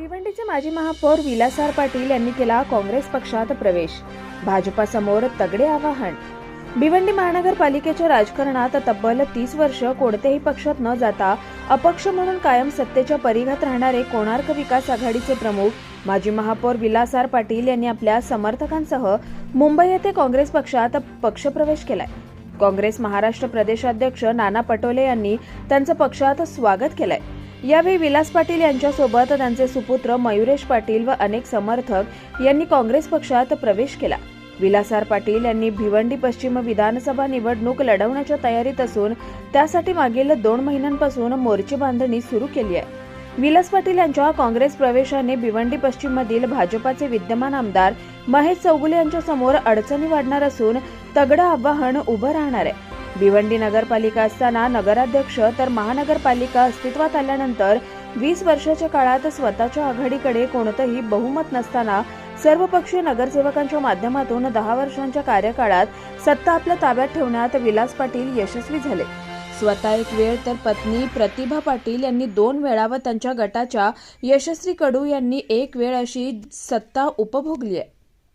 भिवंडीचे माजी महापौर विलासार पाटील यांनी केला काँग्रेस पक्षात प्रवेश. भाजपासमोर तगडे आवाहन. भिवंडी महानगरपालिकेच्या राजकारणात तब्बल तीस वर्ष कोणत्याही पक्षात न जाता अपक्ष म्हणून कायम सत्तेच्या परिघात राहणारे कोणार्क विकास आघाडीचे प्रमुख माजी महापौर विलासार पाटील यांनी आपल्या समर्थकांसह मुंबई येथे काँग्रेस पक्षात पक्षप्रवेश केलाय. काँग्रेस महाराष्ट्र प्रदेशाध्यक्ष नाना पटोले यांनी त्यांचं पक्षात स्वागत केलंय. यावेळी विलास पाटील यांच्यासोबत त्यांचे सुपुत्र मयुरेश पाटील व अनेक समर्थक यांनी काँग्रेस पक्षात प्रवेश केला. विलासार पाटील यांनी भिवंडी पश्चिम विधानसभा निवडणूक लढवण्याच्या तयारीत असून त्यासाठी मागील दोन महिन्यांपासून मोर्चे बांधणी सुरू केली आहे. विलास पाटील यांच्या काँग्रेस प्रवेशाने भिवंडी पश्चिम मधील भाजपाचे विद्यमान आमदार महेश चौगुले यांच्यासमोर अडचणी वाढणार असून तगडं आव्हान उभं राहणार आहे. भिवंडी नगरपालिका असताना नगराध्यक्ष तर महानगरपालिका अस्तित्वात आल्यानंतर वीस वर्षाच्या काळात स्वतःच्या आघाडीकडे कोणतंही बहुमत नसताना सर्वपक्षीय नगरसेवकांच्या माध्यमातून दहा वर्षांच्या कार्यकाळात सत्ता आपल्या ताब्यात ठेवण्यात विलास पाटील यशस्वी झाले. स्वतः एक वेळ तर पत्नी प्रतिभा पाटील यांनी दोन वेळा व त्यांच्या गटाच्या यशस्वी कडू यांनी एक वेळ अशी सत्ता उपभोगली आहे.